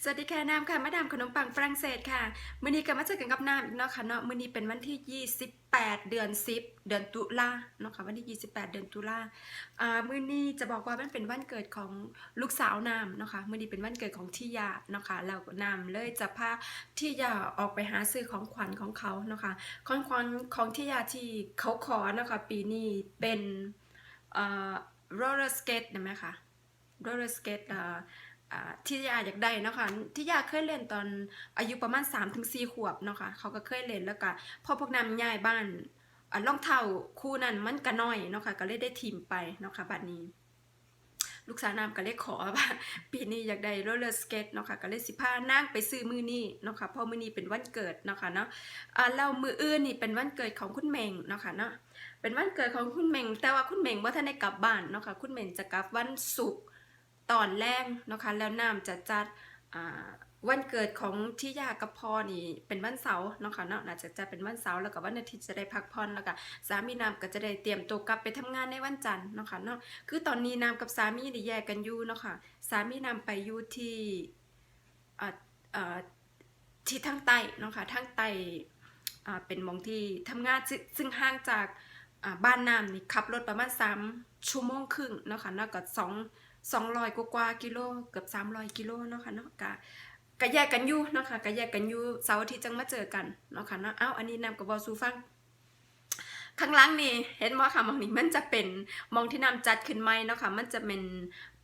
สวัสดีค่ะน้ำค่ะมาดามขนมปังฝรั่งเศสค่ะมื้อนี้ก็มาเจอกันกับน้ำอีกเนาะค่ะเนาะมื้อนี้เป็นวันที่ 28 เดือน 10 เดือนตุลาเนาะค่ะวันที่ 28 เดือนตุลาอ่ามื้อนี้จะบอกว่ามันเป็นวันเกิดของลูกสาวน้ำเนาะค่ะมื้อนี้เป็นวันเกิดของทิยาเนาะค่ะแล้วน้ำเลยจะพาทิยาออกไปหาซื้อของขวัญของเขาเนาะค่ะของขวัญของทิยาที่เขาขอเนาะค่ะปีนี้เป็นอ่า roller skate นะไหมคะ roller skate อ่าอ่า ที่ยาอยากได้เนาะคะที่ยาเคยเล่นตอนอายุประมาณ3-4ถึงขวบเนาะค่ะเขาก็เคยเล่นแล้วก็พอพวกนำย้ายบ้านอ่ารองเท้าคู่นั้นมันก็น้อยเนาะค่ะก็เลยได้ทีมไปเนาะค่ะบัดนี้ ลูกสาวนามก็เลยขอว่าปีนี้อยากได้โรลเลอร์สเกตเนาะค่ะก็เลยสิพานั่งไปซื้อมือนี้เนาะค่ะพราะมือนี้เป็นวันเกิดเนาะค่ะเนาะอ่ามืออื่นนี่เป็นวันเกิดของคุณเมงเนาะค่ะเนาะเป็นวันเกิดของคุณเมงแต่ว่าคุณเมงว่าท่านได้กลับบ้านเนาะค่ะคุณเมงจะกลับวันศุกร์ ตอนแรกนะคะแล้วน้ำจะจัดวันเกิดของที่ยากับพ่อนี่เป็นวันเสาร์เนาะค่ะเนาะน่าจะจะเป็นวันเสาร์แล้วก็วันอาทิตย์จะได้พักผ่อนแล้วก็สามีน้ำก็จะได้เตรียมตัวกลับไปทำงานในวันจันทร์เนาะค่ะเนาะคือตอนนี้น้ำกับสามีได้แยกกันอยู่เนาะค่ะสามีน้ำไปอยู่ที่ที่ทางใต้เนาะค่ะทางใต้เป็นมองที่ทำงานซึ่งห่างจากบ้านน้ำนี่ขับรถประมาณ3ชั่วโมงครึ่งเนาะค่ะเนาะก็สอง สองร้อยกว่ากิโลเกือบสามร้อยกิโลเนาะค่ะเนาะกะกะแยกกันอยู่เนาะค่ะกะแยกกันอยู่เสาร์อาทิตย์จังมาเจอกันเนาะค่ะเนาะเอ้าอันนี้นำกับบอสูฟังข้างล่างนี่เห็นบ่ค่ะมองนี้มันจะเป็นมองที่นำจัดขึ้นใหมเนาะค่ะมันจะเป็น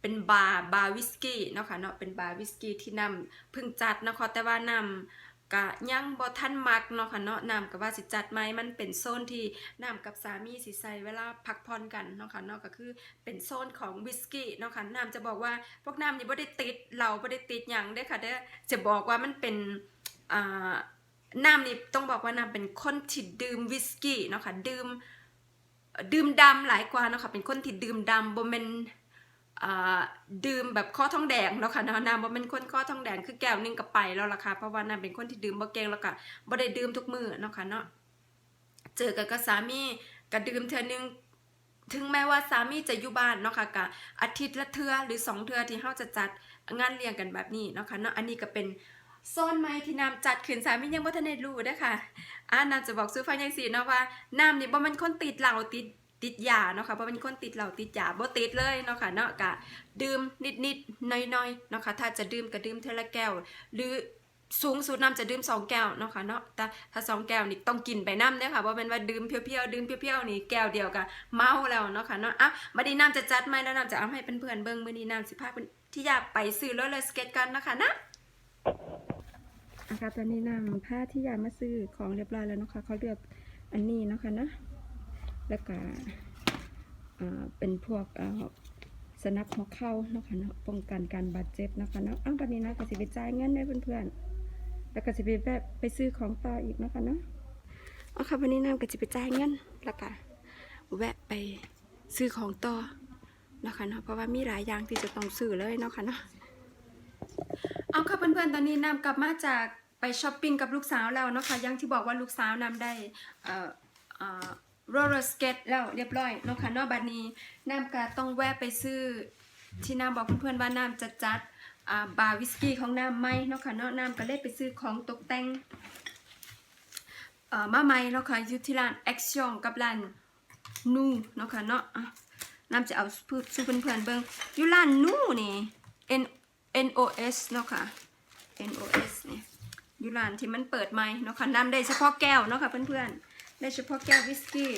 เป็นบาร์บาร์วิสกี้เนาะค่ะเนาะเป็นบาร์วิสกี้ที่นำเพิ่งจัดเนาะค่ะแต่ว่านำ กะยังบ่ทันมักเนาะค่ะเนาะนำก็ว่าสิจัดใหมมันเป็นโซนที่นำกับสามีสิใส่เวลาพักผ่อนกันเนาะค่ะเนาะก็คือเป็นโซนของวิสกี้เนาะค่ะน้ำจะบอกว่าพวกน้ำนี่บ่ได้ติดเราบ่ได้ติดหยังเด้ค่ะเด้อจะบอกว่ามันเป็นอ่าน้ำนี่ต้องบอกว่าน้ำเป็นคนที่ดื่มวิสกี้เนาะค่ะดื่มดื่มดำหลายกว่าเนาะค่ะเป็นคนที่ดื่มดำบ่แม่น ดื่มแบบข้อท้องแดงเนาะค่ะนาะน้ำบ่เป็นคนข้อท้องแดงคือแก้วนึงก็ไปแล้วล่ะค่ะเพราะว่าน้ำเป็นคนที่ดื่มบ่เก่งแล้วก็บ่ได้ดื่มทุกมื้อเนาะค่ะเนาะเจอกันกับสามีก็ดื่มเทื่อนึงถึงแม้ว่าสามีจะอยู่บ้านเนาะค่ะกะอาทิตย์ละเทือหรือสองเทือที่เฮาจะจัดงานเลี้ยงกันแบบนี้เนาะค่ะเนาะอันนี้ก็เป็นโซนใหม่ที่น้ำจัดขึ้นสามียังบ่ทันได้รู้เด้อค่ะอ่าน้ำจะบอกซื้อฟังจังซี่เนาะว่าน้ำนี่บ่ม่นคนติดเหล้าติด ติดยาเนาะค่ะบ่แม่นคนติดเหล้าติดยาบ่ติดเลยเนาะค่ะเนาะกะดื่มนิดๆน้อยๆเนาะค่ะถ้าจะดื่มก็ดื่มเทื่อละแก้ว หรือสูงสุดน้ำจะดื่มสองแก้วเนาะค่ะเนาะแต่ถ้าสองแก้วนี่ต้องกินไปน้ำเด้อค่ะบ่แม่นว่าดื่มเพียวๆดื่มเพียวๆนี่แก้วเดียวก็เมาแล้วเนาะค่ะเนาะอะบัดนี้น้ำจะจัดไหมแล้วน้ำจะเอาให้เพื่อนๆเบิ่งมื้อนี้น้ำสิพาพที่อยากไปซื้อรลเลอร์สเก็ตกันนะคะนะนะคะตอนนี้น้ำพาที่อยากมาซื้อของเรียบร้อยแล้วเนาะค่ะเขาเลือกอันนี้เนาะค่ะนะ แล้วก็เป็นพวกสนับหัวเข่าเนาะค่ะเนาะป้องกันการบาดเจ็บนะคะเนาะอ้าววันนี้นะกสิไปจ่ายเงินให้เพื่อนๆแล้วก็สิไปแวะไปซื้อของต่ออีกนะคะเนาะเอาค่ะวันนี้น้ำก็สิไปจ่ายเงินแล้วก็แวะไปซื้อของต่อเนาะค่ะเนาะเพราะว่ามีหลายอย่างที่จะต้องซื้อเลยเนาะค่ะเนาะเอาค่ะเพื่อนๆตอนนี้น้ำกลับมาจากไปช้อปปิ้งกับลูกสาวแล้วเนาะค่ะยังที่บอกว่าลูกสาวน้ำได้เอ่อ เอ่อ roller skate แล้วเรียบร้อยเนาะค่ะเนาะบัดนี้น้ำก็ต้องแวะไปซื้อ ที่น้ำบอกเพื่อนๆว่าน้ำจะจัดอ่าบาร์วิสกี้ของน้ำไหมเนาะค่ะเนาะน้ำก็เลยไปซื้อของตกแต่งเอ่อมาใหม่เนาะค่ะอยู่ที่ร้าน Action กับร้านนูเนาะค่ะเนาะอะน้ำจะเอาพูดสู้เพื่อนๆเบิ่งอยู่ร้านนูนี่ N N O S เนาะค่ะ N O S นี่อยู่ร้านที่มันเปิดใหม่เนาะค่ะน้ำได้เฉพาะแก้วเนาะค่ะเพื่อนๆ ได้เฉพาะแก้ววิสกี้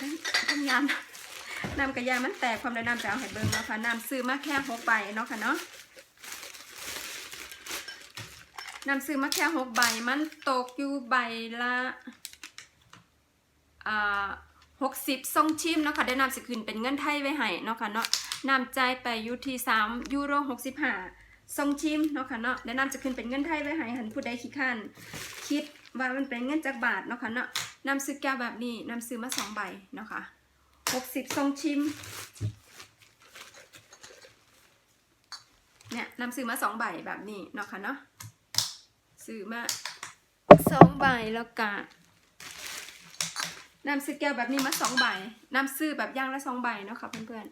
ทั้งทั้งยามน้ำกระยามันแตกความใดน้ำจะเอาให้เบิ่งเนาะค่ะน้ำซื้อมาแค่หกใบเนาะค่ะเนาะน้ำซื้อมาแค่หกใบมันตกอยู่ใบละอ่าหกสิบทรงชิมเนาะค่ะได้น้ำสิคืนเป็นเงินไทยไว้ให้เนาะค่ะเนาะน้ำจ่ายไปอยู่ที่สามยูโรหกสิบห้าทรงชิมเนาะค่ะเนาะได้น้ำจะคืนเป็นเงินไทยไว้ให้หันผู้ใดขี้ข้าน คิดว่ามันเป็นเงินจากบาทเนาะค่ะเนาะนำซื้อแก้วแบบนี้นำซื้อมาสองใบเนาะคะหกสิบทรงชิมเนี่ยนำซื้อมาสองใบแบบนี้เนาะค่ะเนาะซื้อมาสองใบแล้วก็นำซื้อแก้วแบบนี้มาสองใบนำซื้อแบบย่างละสองใบเนาะค่ะเพื่อน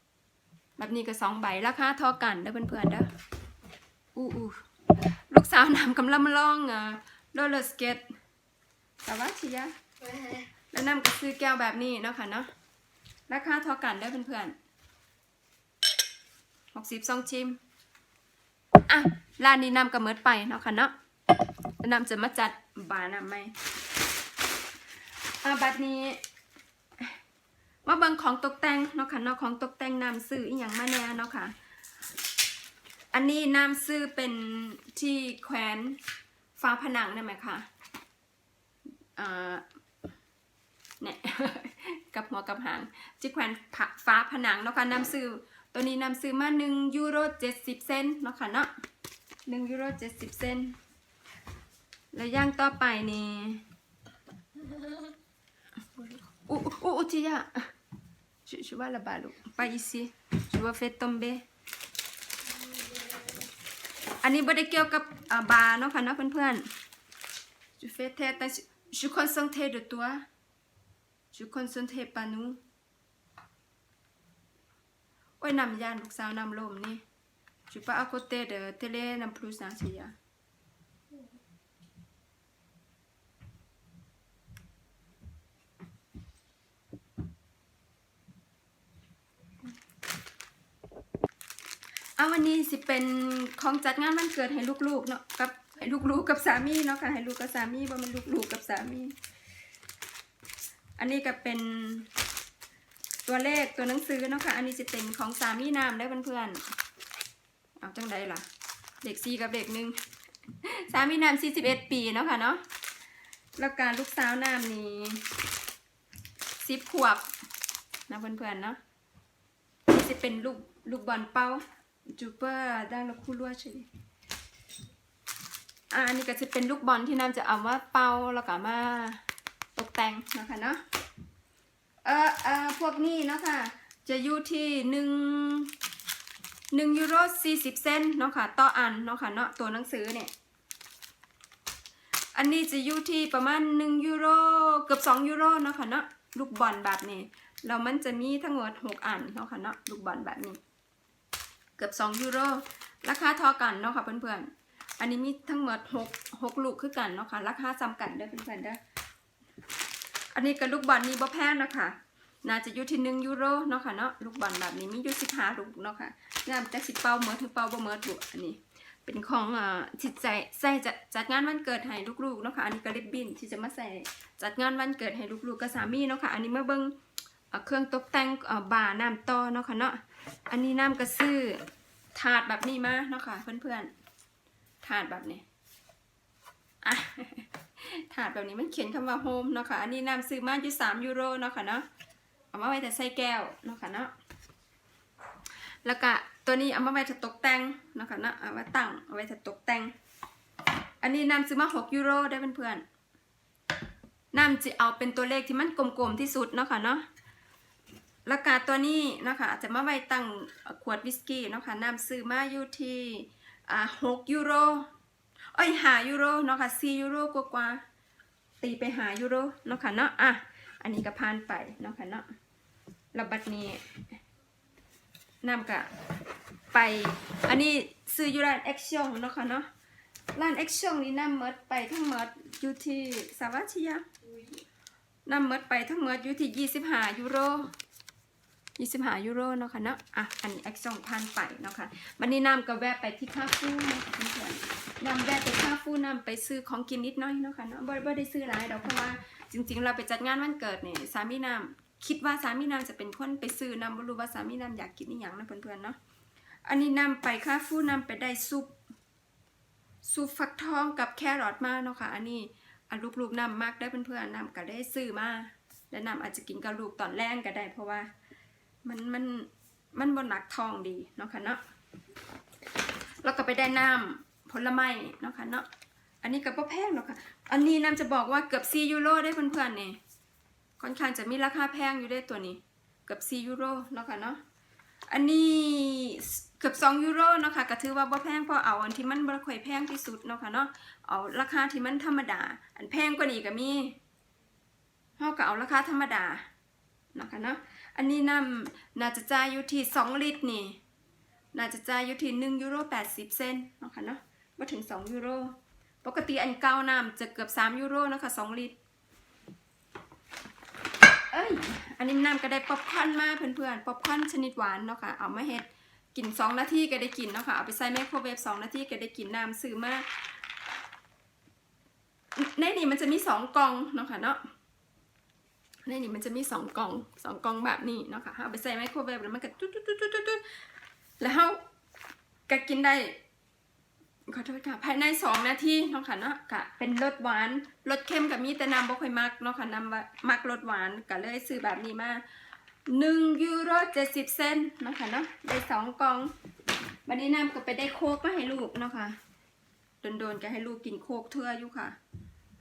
ๆแบบนี้ก็สองใบราคาเท่ากันเด้อเพื่อนๆเด้ออู้อู้ลูกสาวนำกำลังมาลองอะ โรลเลอร์สเก็ตแต่ว่าชิยะแล้วนำก็ซื้อแก้วแบบนี้เนาะค่ะเนาะราคาเท่ากันได้อเพื่อนๆหกสิบสองชิมอะร้านนี้นำก็เมิดไปเนาะค่ะเนาะแล้วนำจะมาจัดบาร์นำไหมอะบัดนี้มาเบิ่งของตกแต่งเนาะค่ะเนาะของตกแต่งนำซื้ออีหยังมาแน่เนาะค่ะ อันนี้นำซื้อเป็นที่แขวน ฟ้าผนังได้ไหมคะอ่าเนี่ยกับหัวกับหางจิแขวนผะฟ้าผนังเนาะค่ะนำซื้อตัวนี้นำซื้อมา1ยูโร70 เซนเนาะค่ะเนาะ1ยูโร70 เซนแล้วย่างต่อไปนี่อู้อู้อู้ที่ยะ je, je vois là-bas, là. pas ici. Je vois fait tomber. อันนี้ไม่ได้เกี่ยวกับบาร์เนาะค่ะเนาะเพื่อนๆจูเฟเทแต่จูคนเซนเทดตัวจูคนเซนเทปานุโอ้ยนำยานลูกสาวนำลมนี่จูปะอาโคเตเดเทเลนำพลูสนาเสีย อาวันนี้สิเป็นของจัดงานวันเกิดให้ลูกๆเนาะกับให้ลูกๆกับสามีเนาะค่ะให้ลูกกับสามีบ่มันลูกๆกับสามี อันนี้ก็เป็นตัวเลขตัวหนังสือเนาะค่ะ อันนี้จะเป็นของสามีนามได้เพื่อนๆเอาจังใดล่ะ เด็กสี่กับเด็กหนึ่งสามีนามสี่สิบเอ็ดปีเนาะค่ะเนาะแล้วการลูกสาวนามนี่สิบขวบนะเพื่อนๆเนาะจะเป็นลูกลูกบอลเป้า จูเปอร์ดังละคู่ลวดใช่ไหมอ่าอันนี้ก็จะเป็นลูกบอลที่นามจะเอามาเป้าแล้วก็มาตกแต่งนะคะเนาะเออเออพวกนี้เนาะค่ะ จะอยู่ที่หนึ่งหนึ่งยูโรสี่สิบเซนต์เนาะค่ะ ต่ออันเนาะค่ะเนาะตัวหนังสือเนี่ย อันนี้จะอยู่ที่ประมาณหนึ่งยูโรเกือบสองยูโรเนาะค่ะเนาะลูกบอลแบบนี้แล้วมันจะมีทั้งหมดหกอันเนาะค่ะเนาะลูกบอลแบบนี้ เกือบสองยูโร ราคาท่ากันเนาะค่ะเพื่อนๆ อันนี้มีทั้งหมดหกหกลูกคือกันเนาะค่ะ ราคาซ้ำกันเด้อเพื่อนๆเด้อ อันนี้กับลูกบอลนี่บ่แพงเนาะคะน่าจะอยู่ที่หนึ่งยูโรเนาะค่ะเนาะ ลูกบอลแบบนี้มีอยู่สิบห้าลูกเนาะค่ะงามแต่สิเป่าเมิดถึงเป่าบ่เมิดลูกอันนี้ เป็นของอ่าที่ใจใส่จะจัดงานวันเกิดให้ลูกๆเนาะค่ะ อันนี้ก็ริบบิ้นที่จะมาใส่จัดงานวันเกิดให้ลูกๆกับสามีเนาะค่ะ อันนี้มาเบิ่งเครื่องตกแต่งอ่าบาร์น้ำต่อเนาะค่ะเนาะ อันนี้น้ำกระซื้อถาดแบบนี้มาเนาะค่ะ เพื่อนๆถาดแบบนี้อะถาดแบบนี้มันเขียนคำว่าโฮมเนาะค่ะ อันนี้นำซื้อมาอยู่สามยูโรเนาะค่ะเนาะเอามาไว้แต่ใส่แก้วเนาะค่ะเนาะแล้วก็ตัวนี้เอามาไว้ถ้าตกแต่งเนาะค่ะเนาะเอาไว้ตั้งเอาไว้ถ้าตกแต่ง อันนี้นำซื้อมาหกยูโรได้เพื่อนๆนำจะเอาเป็นตัวเลขที่มันกลมๆที่สุดเนาะค่ะเนาะ แล้วก็ตัวนี้นะคะจะมาไว้ตั้งขวดวิสกี้นะคะนำซื้อมาอยู่ที่หกยูโรเอ้ยหายูโรเนาะค่ะสี่ยูโรกว่ากว่าๆตีไปหายูโรเนาะค่ะเนาะอะอันนี้ก็ผ่านไปเนาะค่ะเนาะแล้วบัดนี้นำกะไป อันนี้ซื้ออยู่ร้านเอ็กชองเนาะค่ะเนาะร้านเอ็กชองนี่นำเมดไปทั้งหมดอยู่ที่สาวัชิยะนำเมดไปทั้งหมดอยู่ที่ยี่สิบห้ายูโร ยี่สิบห้ายูโรเนาะค่ะเนาะอะอันนี้แอคชั่นพันไปเนาะค่ะวันนี้นำก็แวะไปที่คาฟูนะคะเพื่อนๆนำแวะไปคาฟูนำไปซื้อของกินนิดหน้อยเนาะค่ะเนาะบ่บ่ได้ซื้อหลายดอกเพราะว่าจริง ๆ เราไปจัดงานวันเกิดเนี่ยสามีนำคิดว่าสามีนำจะเป็นคนไปซื้อนำบ่รู้ว่าสามีนำอยากกินอีหยังนะเพื่อนๆเนาะอันนี้นำไปคาฟูนำไปได้ซุปซุปฟักทองกับแครอทมาเนาะค่ะอันนี้อันลูกๆนำมากได้เพื่อนๆนำก็ได้ซื้อมาและนำอาจจะกินกับลูกตอนแรกก็ได้เพราะว่า มันมันมันบนหนักทองดีเนาะค่ะเนาะแล้วก็ไปได้น้ำผลไม้เนาะค่ะเนาะอันนี้ก็บ่แพงเนาะค่ะ อันนี้น้ำจะบอกว่าเกือบ4ยูโรได้เพื่อนๆนี่ค่อนข้างจะมีราคาแพงอยู่ได้ตัวนี้ เกือบ4ยูโรเนาะค่ะเนาะอันนี้เกือบ2ยูโรเนาะค่ะก็ถือว่าบ่แพงเพราะเอาอันที่มันบ่ค่อยแพงที่สุดเนาะค่ะเนาะเอาราคาที่มันธรรมดา อันแพงกว่านี้ก็มีเฮาก็เอาราคาธรรมดาเนาะค่ะเนาะ อันนี้น้ำน่าจะจ่ายอยู่ที่สองลิตรนี่น่าจะจ่ายอยู่ที่1ยูโร80เซนต์เนาะค่ะเนาะบ่ถึง2ยูโรปกติอันเก่าน้ำจะเกือบ3ยูโรเนาะค่ะ2ลิตรเอ้ยอันนี้น้ำก็ได้ป๊อปคอนมาเพื่อนๆป๊อปคอนชนิดหวานเนาะค่ะเอามาเฮ็ดกิน2นาทีก็ได้กินเนาะค่ะเอาไปใส่ไมโครเวฟ2นาทีก็ได้กินน้ำซื้อมาในนี้มันจะมี2กล่องเนาะค่ะเนาะ ในนี้มันจะมี2กล่อง2กล่องแบบนี้เนาะค่ะเอาไปใส่ไมโครเวฟแล้วมันก็ตุ๊ดตุ๊ดตุ๊ดตุ๊ดตุ๊ดแล้วเฮาก็กินได้ขอโทษค่ะภายใน2นาทีเนาะค่ะเนาะกะเป็นรสหวานรสเค็มกับมีแต่น้ำบ่ค่อยมักเนาะค่ะน้ำมักรสหวานก็เลยซื้อแบบนี้มา1ยูโร70เซนต์เนาะค่ะเนาะได้2กล่องวันนี้น้ำก็ไปได้โคกมาให้ลูกเนาะค่ะโดนๆก็ให้ลูกกินโคกเทื่ออยู่ค่ะ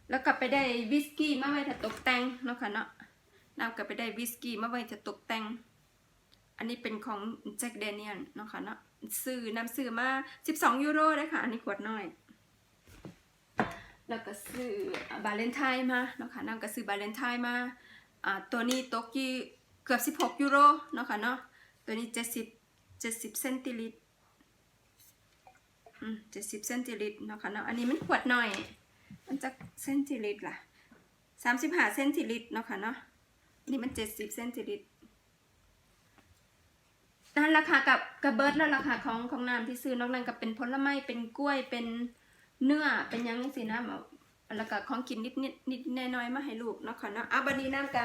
แล้วก็ไปได้วิสกี้มาไว้ถ้าตกแต่งเนาะค่ะเนาะ น้ำก็ไปได้วิสกี้มาไว้ถ้าตกแต่ง อันนี้เป็นของแจ็คเดเนียลนะคะเนาะซื้อนำซื้อมา 12 ยูโรเลยค่ะ อันนี้ขวดน้อย แล้วก็ซื้อบาเลนไทน์มาเนาะค่ะนำก็ซื้อบาเลนไทน์มาอ่าตัวนี้ตกยู่เกือบ 16 ยูโรเนาะค่ะเนาะตัวนี้ 70 70เซนติลิตรอืม70เซนติลิตรเนาะค่ะเนาะอันนี้มันขวดน้อยมันจะเซนติลิตรล่ะ35เซนติลิตรเนาะค่ะเนาะ นี่มัน70เซนติลิตรนั่นราคากับกับเบิร์ดแล้วราคาของของน้ำที่ซื้อนอกนั้นก็เป็นผลไม้เป็นกล้วยเป็นเนื้อเป็นยังสินะแบบแล้วก็ของกินนิดนิดนิดน้อยๆมาให้ลูกเนาะค่ะเนาะอะบัดนี้น้ำก็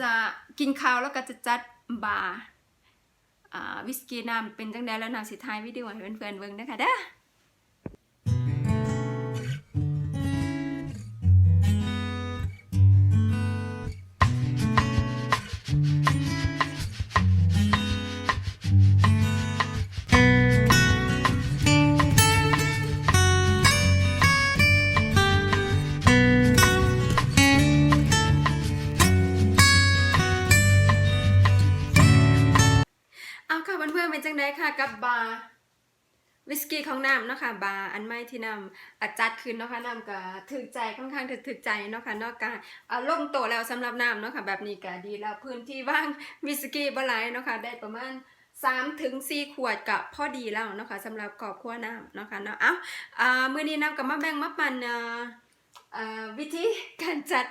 จะกินข้าวแล้วก็จะจัดบาร์วิสกี้น้ำเป็นจังใดแล้วน้ำสิท้ายวิดีโอให้เพื่อนๆเบิ่งนะคะเด้อ เนาะค่ะบาร์อันใหม่ที่นำอัดจัดขึ้นเนาะค่ะน้ำก็ถึกใจค่อนข้างถึกถึกใจเนาะค่ะเนอกจากอ่าลงโตแล้วสำหรับน้ำเนาะค่ะแบบนี้ก็ดีแล้วพื้นที่ว่างวิสกี้บ่หลายเนาะค่ะได้ประมาณ3ถึง4ขวดกับพอดีแล้วเนาะค่ะสำหรับครอบครัวน้ำเนาะค่ะเนาะเอ้าอ่ามื้อนี้น้ำก็มาแบ่งมาปันอ่าอ่าวิธีการจัด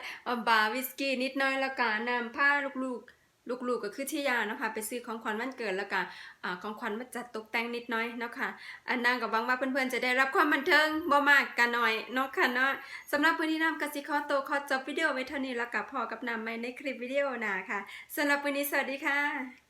บาร์วิสกี้นิดน้อยแล้วก็นำผ้าลูกๆ ลูกๆก็คือที่ยานะคะไปซื้อของขวัญวันเกิดแล้วก็ของขวัญมาจัดตกแต่งนิดน้อยนะคะอันนางก็หวังว่าเพื่อนๆจะได้รับความบันเทิงบ่มากกันหน่อยเนาะค่ะเนาะสำหรับวันนี้นำกสิคอโตคอจบวิดีโอไว้เท่านี้แล้วกับพอกับนำใหม่ในคลิปวิดีโอหน้าค่ะสำหรับวันนี้สวัสดีค่ะ